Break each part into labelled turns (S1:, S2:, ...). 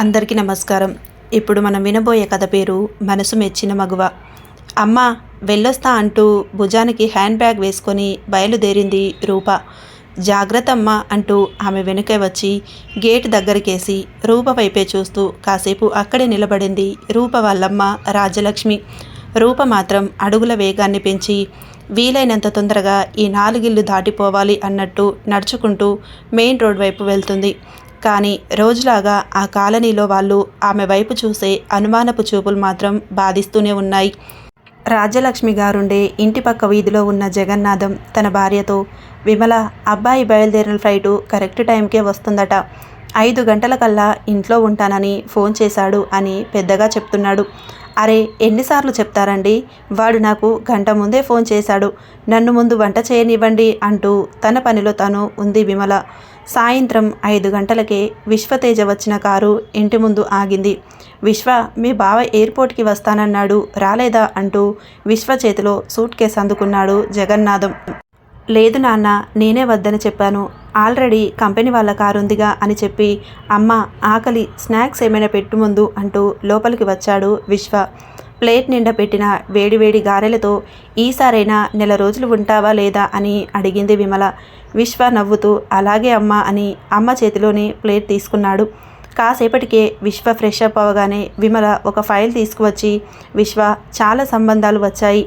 S1: అందరికీ నమస్కారం. ఇప్పుడు మనం వినబోయే కథ పేరు మనసు మెచ్చిన మగువ. అమ్మ వెళ్ళొస్తా అంటూ భుజానికి హ్యాండ్ బ్యాగ్ వేసుకొని బయలుదేరింది రూప. జాగ్రత్త అమ్మ అంటూ ఆమె వెనుకే వచ్చి గేట్ దగ్గరికేసి రూప వైపే చూస్తూ కాసేపు అక్కడే నిలబడింది రూప వాళ్ళమ్మ రాజలక్ష్మి. రూప మాత్రం అడుగుల వేగాన్ని పెంచి వీలైనంత తొందరగా ఈ నాలుగిల్లు దాటిపోవాలి అన్నట్టు నడుచుకుంటూ మెయిన్ రోడ్ వైపు వెళ్తుంది. కానీ రోజులాగా ఆ కాలనీలో వాళ్ళు ఆమె వైపు చూసే అనుమానపు చూపులు మాత్రం బాధిస్తూనే ఉన్నాయి. రాజ్యలక్ష్మి గారుండే ఇంటి పక్క వీధిలో ఉన్న జగన్నాథం తన భార్యతో విమల అబ్బాయి బయలుదేరిన ఫ్లైటు కరెక్ట్ టైంకే వస్తుందట. ఐదు గంటలకల్లా ఇంట్లో ఉంటానని ఫోన్ చేశాడు అని పెద్దగా చెప్తున్నాడు. అరే ఎన్నిసార్లు చెప్తారండి? వాడు నాకు గంట ముందే ఫోన్ చేశాడు. నన్ను ముందు వంట చేయనివ్వండి అంటూ తన పనిలో తను ఉంది విమల. సాయంత్రం ఐదు గంటలకే విశ్వతేజ వచ్చిన కారు ఇంటి ముందు ఆగింది. విశ్వ మీ బావ ఎయిర్పోర్ట్కి వస్తానన్నాడు. రాలేదా అంటూ విశ్వ చేతిలో సూట్ కేసు అందుకున్నాడు జగన్నాథం. లేదు నాన్న నేనే వద్దని చెప్పాను. ఆల్రెడీ కంపెనీ వాళ్ళ కారు ఉందిగా అని చెప్పి అమ్మ ఆకలి స్నాక్స్ ఏమైనా పెట్టు ముందు అంటూ లోపలికి వచ్చాడు విశ్వ. ప్లేట్ నిండా పెట్టిన వేడివేడి గారెలతో ఈసారైనా నెల రోజులు ఉంటావా లేదా అని అడిగింది విమల. విశ్వ నవ్వుతూ అలాగే అమ్మ అని అమ్మ చేతిలోని ప్లేట్ తీసుకున్నాడు. కాసేపటికే విశ్వ ఫ్రెష్ అప్ అవగానే విమల ఒక ఫైల్ తీసుకువచ్చి విశ్వ చాలా సంబంధాలు వచ్చాయి.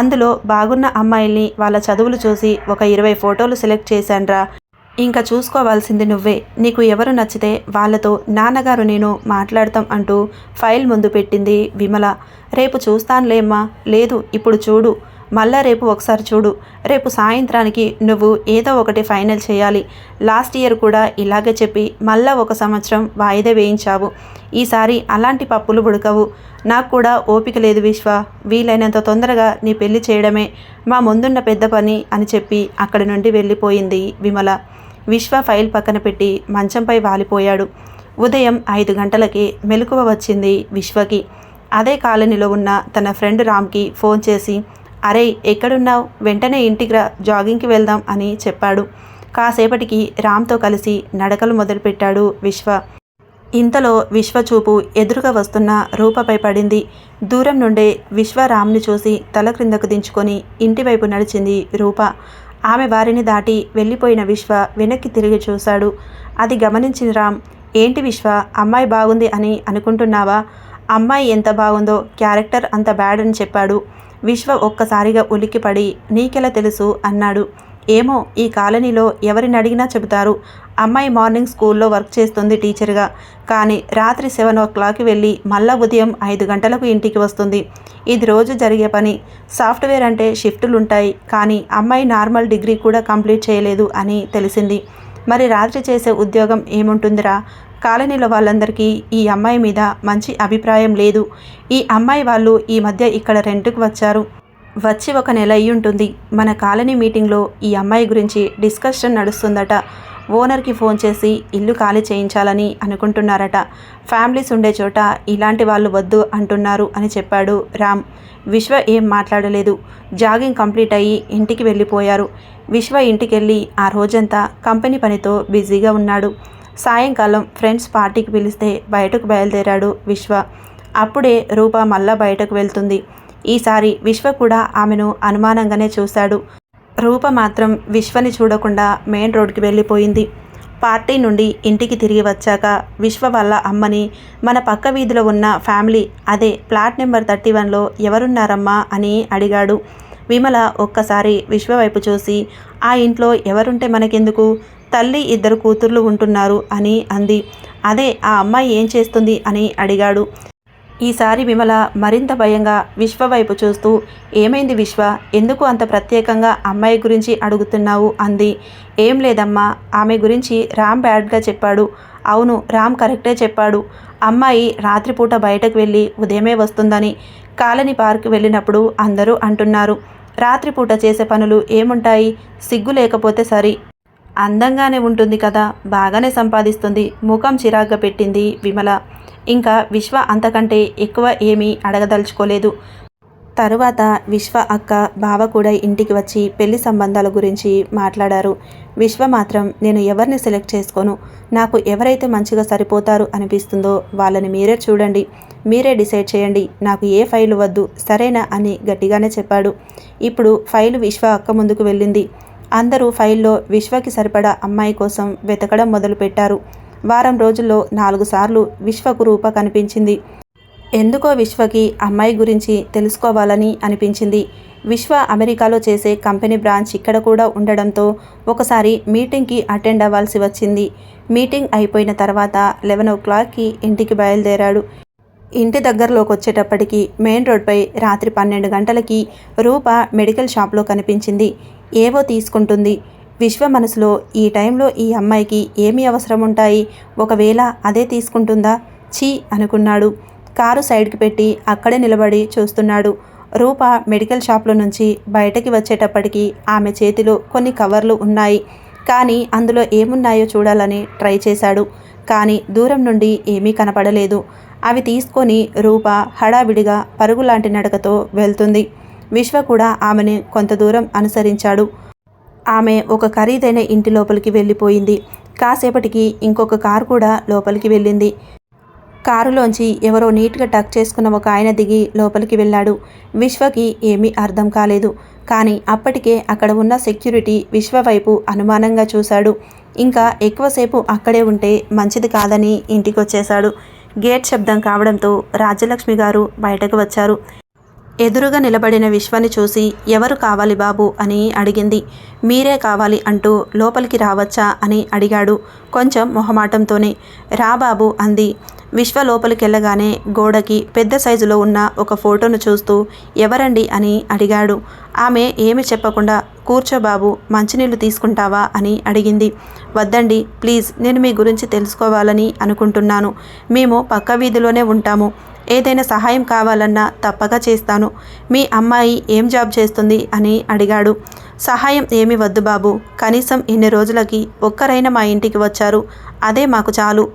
S1: అందులో బాగున్న అమ్మాయిల్ని వాళ్ళ చదువులు చూసి ఒక ఇరవై ఫోటోలు సెలెక్ట్ చేశాన్రా. ఇంకా చూసుకోవాల్సింది నువ్వే. నీకు ఎవరు నచ్చితే వాళ్ళతో నాన్నగారు నేను మాట్లాడతాం అంటూ ఫైల్ ముందు పెట్టింది విమల. రేపు చూస్తానులేమ్మా లేదు ఇప్పుడు చూడు. మళ్ళా రేపు ఒకసారి చూడు. రేపు సాయంత్రానికి నువ్వు ఏదో ఒకటి ఫైనల్ చేయాలి. లాస్ట్ ఇయర్ కూడా ఇలాగే చెప్పి మళ్ళా ఒక సంవత్సరం వాయిదా వేయించావు. ఈసారి అలాంటి పప్పులు ఉడకవు. నాకు కూడా ఓపిక లేదు విశ్వ. వీలైనంత తొందరగా నీ పెళ్ళి చేయడమే మా ముందున్న పెద్ద పని అని చెప్పి అక్కడి నుండి వెళ్ళిపోయింది విమల. విశ్వ ఫైల్ పక్కన పెట్టి మంచంపై వాలిపోయాడు. ఉదయం ఐదు గంటలకి మెలకువ వచ్చింది విశ్వకి. అదే కాలనీలో ఉన్న తన ఫ్రెండ్ రామ్కి ఫోన్ చేసి అరే ఎక్కడున్నావు? వెంటనే ఇంటికి రా జాగింగ్కి వెళ్దాం అని చెప్పాడు. కాసేపటికి రామ్తో కలిసి నడకలు మొదలుపెట్టాడు విశ్వ. ఇంతలో విశ్వచూపు ఎదురుగా వస్తున్న రూపపై పడింది. దూరం నుండే విశ్వరామ్ని చూసి తల క్రిందకు దించుకొని ఇంటివైపు నడిచింది రూప. ఆమె వారిని దాటి వెళ్ళిపోయిన విశ్వ వెనక్కి తిరిగి చూశాడు. అది గమనించిన రామ్ ఏంటి విశ్వ అమ్మాయి బాగుంది అని అనుకుంటున్నావా? అమ్మాయి ఎంత బాగుందో క్యారెక్టర్ అంత బ్యాడ్ అని చెప్పాడు. విశ్వ ఒక్కసారిగా ఉలిక్కిపడి నీకెలా తెలుసు? అన్నాడు. ఏమో ఈ కాలనీలో ఎవరిని అడిగినా చెబుతారు. అమ్మాయి మార్నింగ్ స్కూల్లో వర్క్ చేస్తుంది టీచర్గా. కానీ రాత్రి సెవెన్ ఓ క్లాక్కి వెళ్ళి మళ్ళా ఉదయం ఐదు గంటలకు ఇంటికి వస్తుంది. ఇది రోజు జరిగే పని. సాఫ్ట్వేర్ అంటే షిఫ్టులు ఉంటాయి కానీ అమ్మాయి నార్మల్ డిగ్రీ కూడా కంప్లీట్ చేయలేదు అని తెలిసింది. మరి రాత్రి చేసే ఉద్యోగం ఏముంటుందిరా? కాలనీలో వాళ్ళందరికీ ఈ అమ్మాయి మీద మంచి అభిప్రాయం లేదు. ఈ అమ్మాయి వాళ్ళు ఈ మధ్య ఇక్కడ రెంట్కి వచ్చారు. వచ్చి ఒక నెల అయి ఉంటుంది మన కాలనీ మీటింగ్లో ఈ అమ్మాయి గురించి డిస్కషన్ నడుస్తుందట. ఓనర్కి ఫోన్ చేసి ఇల్లు ఖాళీ చేయించాలని అనుకుంటున్నారట. ఫ్యామిలీస్ ఉండే చోట ఇలాంటి వాళ్ళు వద్దు అంటున్నారు అని చెప్పాడు రామ్. విశ్వ ఏం మాట్లాడలేదు. జాగింగ్ కంప్లీట్ అయ్యి ఇంటికి వెళ్ళిపోయారు. విశ్వ ఇంటికెళ్ళి ఆ రోజంతా కంపెనీ పనితో బిజీగా ఉన్నాడు. సాయంకాలం ఫ్రెండ్స్ పార్టీకి పిలిస్తే బయటకు బయలుదేరాడు విశ్వ. అప్పుడే రూప మళ్ళా బయటకు వెళ్తుంది. ఈసారి విశ్వ కూడా ఆమెను అనుమానంగానే చూశాడు. రూప మాత్రం విశ్వని చూడకుండా మెయిన్ రోడ్కి వెళ్ళిపోయింది. పార్టీ నుండి ఇంటికి తిరిగి వచ్చాక విశ్వ వాళ్ళ అమ్మని మన పక్క వీధిలో ఉన్న ఫ్యామిలీ అదే ప్లాట్ నెంబర్ థర్టీ వన్లో ఎవరున్నారమ్మా? అని అడిగాడు. విమల ఒక్కసారి విశ్వ వైపు చూసి ఆ ఇంట్లో ఎవరుంటే మనకెందుకు? తల్లి ఇద్దరు కూతుర్లు ఉంటున్నారు అని అంది. అదే ఆ అమ్మాయి ఏం చేస్తుంది? అని అడిగాడు. ఈసారి విమల మరింత భయంగా విశ్వ వైపు చూస్తూ ఏమైంది విశ్వ? ఎందుకు అంత ప్రత్యేకంగా అమ్మాయి గురించి అడుగుతున్నావు? అంది. ఏం లేదమ్మా ఆమె గురించి రామ్ బ్యాడ్గా చెప్పాడు. అవును రామ్ కరెక్టే చెప్పాడు. అమ్మాయి రాత్రిపూట బయటకు వెళ్ళి ఉదయమే వస్తుందని కాలనీ పార్క్ వెళ్ళినప్పుడు అందరూ అంటున్నారు. రాత్రిపూట చేసే పనులు ఏముంటాయి? సిగ్గు లేకపోతే సరి. అందంగానే ఉంటుంది కదా బాగానే సంపాదిస్తుంది. ముఖం చిరాగ్గా పెట్టింది విమల. ఇంకా విశ్వ అంతకంటే ఎక్కువ ఏమీ అడగదలుచుకోలేదు. తరువాత విశ్వ అక్క బావ కూడా ఇంటికి వచ్చి పెళ్ళి సంబంధాల గురించి మాట్లాడారు. విశ్వ మాత్రం నేను ఎవరిని సెలెక్ట్ చేసుకోను? నాకు ఎవరైతే మంచిగా సరిపోతారు అనిపిస్తుందో వాళ్ళని మీరే చూడండి. మీరే డిసైడ్ చేయండి. నాకు ఏ ఫైలు వద్దు. సరేనా? అని గట్టిగానే చెప్పాడు. ఇప్పుడు ఫైలు విశ్వ అక్క ముందుకు వెళ్ళింది. అందరూ ఫైల్లో విశ్వకి సరిపడా అమ్మాయి కోసం వెతకడం మొదలుపెట్టారు. వారం రోజుల్లో నాలుగు సార్లు విశ్వకు రూప కనిపించింది. ఎందుకో విశ్వకి అమ్మాయి గురించి తెలుసుకోవాలని అనిపించింది. విశ్వ అమెరికాలో చేసే కంపెనీ బ్రాంచ్ ఇక్కడ కూడా ఉండడంతో ఒకసారి మీటింగ్కి అటెండ్ అవ్వాల్సి వచ్చింది. మీటింగ్ అయిపోయిన తర్వాత లెవెన్ ఓ క్లాక్కి ఇంటికి బయలుదేరాడు. ఇంటి దగ్గరలోకి వచ్చేటప్పటికి మెయిన్ రోడ్పై రాత్రి పన్నెండు గంటలకి రూప మెడికల్ షాప్లో కనిపించింది. ఏవో తీసుకుంటుంది. విశ్వ మనసులో ఈ టైంలో ఈ అమ్మాయికి ఏమి అవసరం ఉంటాయి ఒకవేళ అదే తీసుకుంటుందా? ఛీ అనుకున్నాడు. కారు సైడ్కి పెట్టి అక్కడే నిలబడి చూస్తున్నాడు. రూప మెడికల్ షాప్లో నుంచి బయటకి వచ్చేటప్పటికి ఆమె చేతిలో కొన్ని కవర్లు ఉన్నాయి. కానీ అందులో ఏమున్నాయో చూడాలని ట్రై చేశాడు. కానీ దూరం నుండి ఏమీ కనపడలేదు. అవి తీసుకొని రూప హడావిడిగా పరుగులాంటి నడకతో వెళ్తుంది. విశ్వ కూడా ఆమెను కొంత దూరం అనుసరించాడు. ఆమె ఒక ఖరీదైన ఇంటి లోపలికి వెళ్ళిపోయింది. కాసేపటికి ఇంకొక కారు కూడా లోపలికి వెళ్ళింది. కారులోంచి ఎవరో నీట్గా టక్ చేసుకున్న ఒక ఆయన దిగి లోపలికి వెళ్ళాడు. విశ్వకి ఏమీ అర్థం కాలేదు. కానీ అప్పటికే అక్కడ ఉన్న సెక్యూరిటీ విశ్వ వైపు అనుమానంగా చూశాడు. ఇంకా ఎక్కువసేపు అక్కడే ఉంటే మంచిది కాదని ఇంటికి వచ్చేశాడు గేట్ శబ్దం కావడంతో రాజ్యలక్ష్మి గారు బయటకు వచ్చారు. ఎదురుగా నిలబడిన విశ్వని చూసి ఎవరు కావాలి బాబు? అని అడిగింది. మీరే కావాలి అంటూ లోపలికి రావచ్చా? అని అడిగాడు కొంచెం మొహమాటంతోనే. రా బాబు అంది. విశ్వ లోపలికి వెళ్ళగానే గోడకి పెద్ద సైజులో ఉన్న ఒక ఫోటోను చూస్తూ ఎవరండి? అని అడిగాడు. ఆమె ఏమి చెప్పకుండా కూర్చో బాబు మంచినీళ్ళు తీసుకుంటావా? అని అడిగింది. వద్దండి ప్లీజ్ నేను మీ గురించి తెలుసుకోవాలని అనుకుంటున్నాను. మేము పక్క వీధిలోనే ఉంటాము. ఏదైనా సహాయం కావాలన్నా తప్పగా చేస్తాను. మీ అమ్మాయి ఏం జాబ్ చేస్తుంది అని అడిగాడు. సహాయం ఏమి వద్దు బాబు. కనీసం ఇన్ని రోజులకి ఒక్కరైనా మా ఇంటికి వచ్చారు. అదే మాకు చాలు.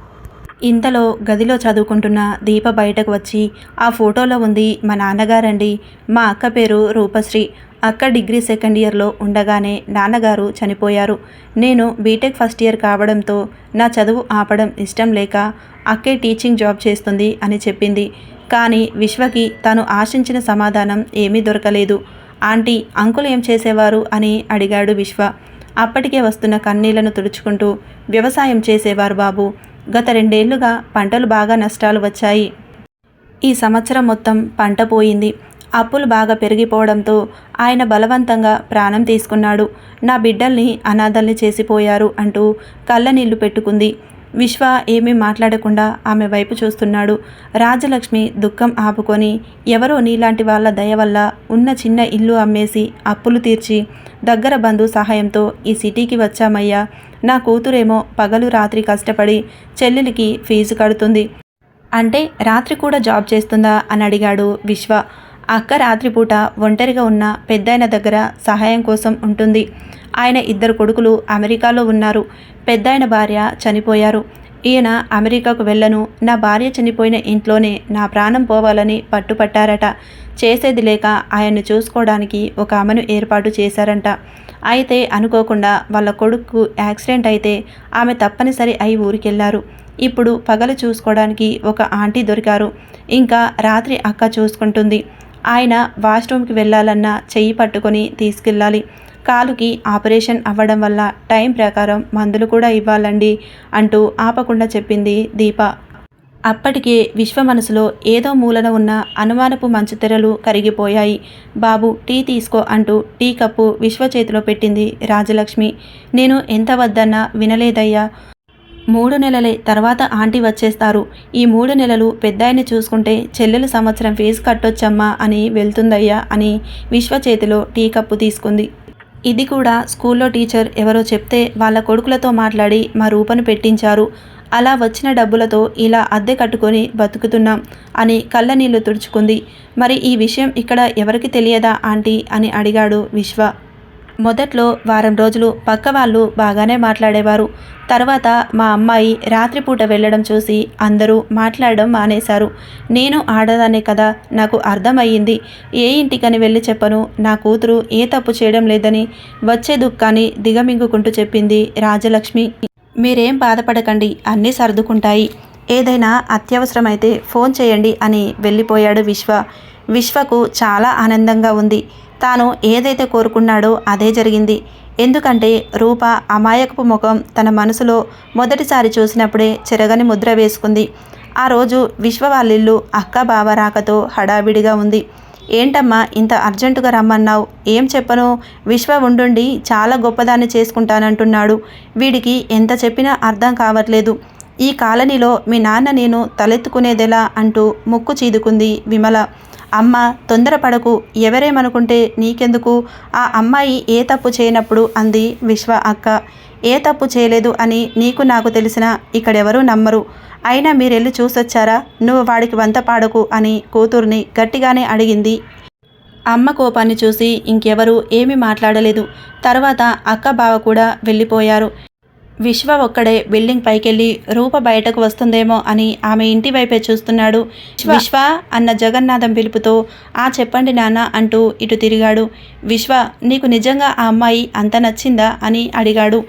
S1: ఇంతలో గదిలో చదువుకుంటున్న దీప బయటకు వచ్చి ఆ ఫోటోలో ఉంది మా నాన్నగారండి. మా అక్క పేరు రూపశ్రీ. అక్క డిగ్రీ సెకండ్ ఇయర్లో ఉండగానే నాన్నగారు చనిపోయారు. నేను బీటెక్ ఫస్ట్ ఇయర్ కావడంతో నా చదువు ఆపడం ఇష్టం లేక అక్కే టీచింగ్ జాబ్ చేస్తుంది అని చెప్పింది. కానీ విశ్వకి తను ఆశించిన సమాధానం ఏమీ దొరకలేదు. ఆంటీ అంకులు ఏం చేసేవారు? అని అడిగాడు విశ్వ. అప్పటికే వస్తున్న కన్నీళ్ళను తుడుచుకుంటూ వ్యవసాయం చేసేవారు బాబు. గత రెండేళ్ళుగా పంటలు బాగా నష్టాలు వచ్చాయి. ఈ సంవత్సరం మొత్తం పంట పోయింది. అప్పులు బాగా పెరిగిపోవడంతో ఆయన బలవంతంగా ప్రాణం తీసుకున్నాడు. నా బిడ్డల్ని అనాథల్ని చేసిపోయారు అంటూ కళ్ళనీళ్ళు పెట్టుకుంది. విశ్వ ఏమీ మాట్లాడకుండా ఆమె వైపు చూస్తున్నాడు. రాజలక్ష్మి దుఃఖం ఆపుకొని ఎవరో నీలాంటి వాళ్ళ దయ వల్ల ఉన్న చిన్న ఇల్లు అమ్మేసి అప్పులు తీర్చి దగ్గర బంధు సహాయంతో ఈ సిటీకి వచ్చామయ్యా. నా కూతురేమో పగలు రాత్రి కష్టపడి చెల్లెలికి ఫీజు కడుతుంది. అంటే రాత్రి కూడా జాబ్ చేస్తుందా? అని అడిగాడు విశ్వ. అక్క రాత్రిపూట ఒంటరిగా ఉన్న పెద్దాయన దగ్గర సహాయం కోసం ఉంటుంది. ఆయన ఇద్దరు కొడుకులు అమెరికాలో ఉన్నారు. పెద్దాయన భార్య చనిపోయారు. ఈయన అమెరికాకు వెళ్ళను. నా భార్య చనిపోయిన ఇంట్లోనే నా ప్రాణం పోవాలని పట్టుపట్టారట. చేసేది లేక ఆయన్ని చూసుకోవడానికి ఒక ఆమెను ఏర్పాటు చేశారంట. అయితే అనుకోకుండా వాళ్ళ కొడుకు యాక్సిడెంట్ అయితే ఆమె తప్పనిసరి అయి ఊరికెళ్ళారు. ఇప్పుడు పగలు చూసుకోవడానికి ఒక ఆంటీ దొరికారు. ఇంకా రాత్రి అక్క చూసుకుంటుంది. ఆయన వాష్రూమ్కి వెళ్ళాలన్నా చెయ్యి పట్టుకొని తీసుకెళ్ళాలి. కాలుకి ఆపరేషన్ అవ్వడం వల్ల టైం ప్రకారం మందులు కూడా ఇవ్వాలండి అంటూ ఆపకుండా చెప్పింది దీప. అప్పటికే విశ్వ మనసులో ఏదో మూలన ఉన్న అనుమానపు మంచు తెరలు కరిగిపోయాయి. బాబు టీ తీసుకో అంటూ టీ కప్పు విశ్వ చేతిలో పెట్టింది రాజలక్ష్మి. నేను ఎంత వద్దన్నా వినలేదయ్యా. మూడు నెలలే తర్వాత ఆంటీ వచ్చేస్తారు. ఈ మూడు నెలలు పెద్దాయని చూసుకుంటే చెల్లెలు సంవత్సరం ఫీజు కట్టొచ్చమ్మా అని వెళ్తుందయ్యా అని విశ్వ చేతిలో టీ కప్పు తీసుకుంది. ఇది కూడా స్కూల్లో టీచర్ ఎవరో చెప్తే వాళ్ళ కొడుకులతో మాట్లాడి మా రూపను పెట్టించారు. అలా వచ్చిన డబ్బులతో ఇలా అద్దె కట్టుకొని బతుకుతున్నాం అని కళ్ళ నీళ్ళు తుడుచుకుంది. మరి ఈ విషయం ఇక్కడ ఎవరికి తెలియదా ఆంటీ అని అడిగాడు విశ్వ. మొదట్లో వారం రోజులు పక్క వాళ్ళు బాగానే మాట్లాడేవారు. తర్వాత మా అమ్మాయి రాత్రిపూట వెళ్ళడం చూసి అందరూ మాట్లాడడం మానేశారు. నేను ఆడదానే కదా నాకు అర్థమయ్యింది. ఏ ఇంటికని వెళ్ళి చెప్పను నా కూతురు ఏ తప్పు చేయడం లేదని వచ్చే దుఃఖాన్ని దిగమింగుకుంటూ చెప్పింది రాజలక్ష్మి. మీరేం బాధపడకండి అన్నీ సర్దుకుంటాయి. ఏదైనా అత్యవసరమైతే ఫోన్ చేయండి అని వెళ్ళిపోయాడు విశ్వ. విశ్వకు చాలా ఆనందంగా ఉంది. తాను ఏదైతే కోరుకున్నాడో అదే జరిగింది. ఎందుకంటే రూప అమాయకపు ముఖం తన మనసులో మొదటిసారి చూసినప్పుడే చెరగని ముద్ర వేసుకుంది. ఆ రోజు విశ్వ వాళ్ళిల్లు అక్క బావ రాకతో హడావిడిగా ఉంది. ఏంటమ్మా ఇంత అర్జెంటుగా రమ్మన్నావు? ఏం చెప్పను? విశ్వ ఉండుండి చాలా గొప్పదాన్ని చేసుకుంటానంటున్నాడు. వీడికి ఎంత చెప్పినా అర్థం కావట్లేదు. ఈ కాలనీలో మీ నాన్న నేను తలెత్తుకునేదెలా? అంటూ ముక్కు చీదుకుంది విమల. అమ్మ తొందరపడకు. ఎవరేమనుకుంటే నీకెందుకు? ఆ అమ్మాయి ఏ తప్పు చేయనప్పుడు? అంది విశ్వ అక్క. ఏ తప్పు చేయలేదు అని నీకు నాకు తెలిసిన ఇక్కడెవరూ నమ్మరు. అయినా మీరెళ్ళి చూసొచ్చారా? నువ్వు వాడికి వంత పాడకు అని కూతుర్ని గట్టిగానే అడిగింది. అమ్మ కోపాన్ని చూసి ఇంకెవరూ ఏమీ మాట్లాడలేదు. తర్వాత అక్క బావ కూడా వెళ్ళిపోయారు. విశ్వ ఒక్కడే బిల్డింగ్ పైకెళ్ళి రూప బయటకు వస్తుందేమో అని ఆమె ఇంటి వైపే చూస్తున్నాడు. విశ్వ. అన్న జగన్నాథం పిలుపుతో ఆ చెప్పండి నాన్న అంటూ ఇటు తిరిగాడు. విశ్వ నీకు నిజంగా ఆ అమ్మాయి అంత నచ్చిందా? అని అడిగాడు.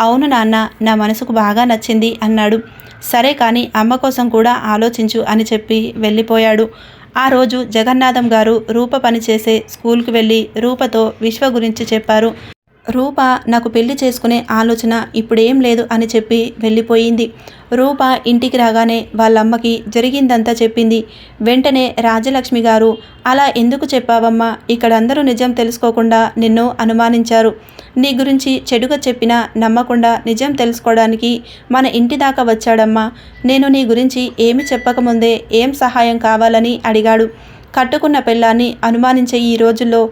S1: అవును నాన్న నా మనసుకు బాగా నచ్చింది అన్నాడు. సరే కానీ అమ్మ కోసం కూడా ఆలోచించు అని చెప్పి వెళ్ళిపోయాడు. ఆ రోజు జగన్నాథం గారు రూప పనిచేసే స్కూల్కి వెళ్ళి రూపతో విశ్వ గురించి చెప్పారు. రూప నాకు పెళ్ళి చేసుకునే ఆలోచన ఇప్పుడేం లేదు అని చెప్పి వెళ్ళిపోయింది. రూప ఇంటికి రాగానే వాళ్ళమ్మకి జరిగిందంతా చెప్పింది. వెంటనే రాజలక్ష్మి గారు అలా ఎందుకు చెప్పావమ్మా? ఇక్కడ అందరూ నిజం తెలుసుకోకుండా నిన్ను అనుమానించారు. నీ గురించి చెడుగా చెప్పినా నమ్మకుండా నిజం తెలుసుకోవడానికి మన ఇంటి దాకా వచ్చాడమ్మా. నేను నీ గురించి ఏమి చెప్పకముందే ఏం సహాయం కావాలని అడిగాడు. కట్టుకున్న పెళ్ళాన్ని అనుమానించే ఈ రోజుల్లో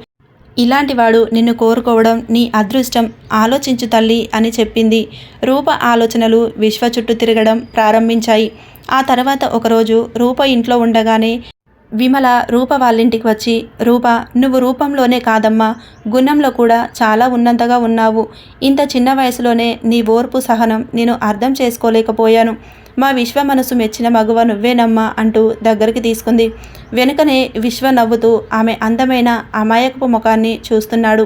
S1: ఇలాంటివాడు నిన్ను కోరుకోవడం నీ అదృష్టం ఆలోచించు తల్లి అని చెప్పింది. రూప ఆలోచనలు విశ్వ చుట్టూ తిరగడం ప్రారంభించాయి. ఆ తర్వాత ఒకరోజు రూప ఇంట్లో ఉండగానే విమల రూప వాళ్ళింటికి వచ్చి రూప నువ్వు రూపంలోనే కాదమ్మా. గుణంలో కూడా చాలా ఉన్నంతగా ఉన్నావు. ఇంత చిన్న వయసులోనే నీ ఓర్పు సహనం నేను అర్థం చేసుకోలేకపోయాను. మా విశ్వ మనసు మెచ్చిన మగువ నువ్వేనమ్మా అంటూ దగ్గరికి తీసుకుంది. వెనుకనే విశ్వ నవ్వుతూ ఆమె అందమైన అమాయకపు ముఖాన్ని చూస్తున్నాడు.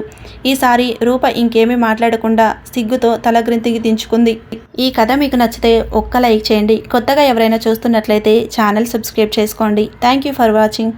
S1: ఈసారి రూప ఇంకేమీ మాట్లాడకుండా సిగ్గుతో తలగ్రింతికి దించుకుంది. ఈ కథ మీకు నచ్చితే ఒక్క లైక్ చేయండి. కొత్తగా ఎవరైనా చూస్తున్నట్లయితే ఛానల్ సబ్స్క్రైబ్ చేసుకోండి. Thank you for watching.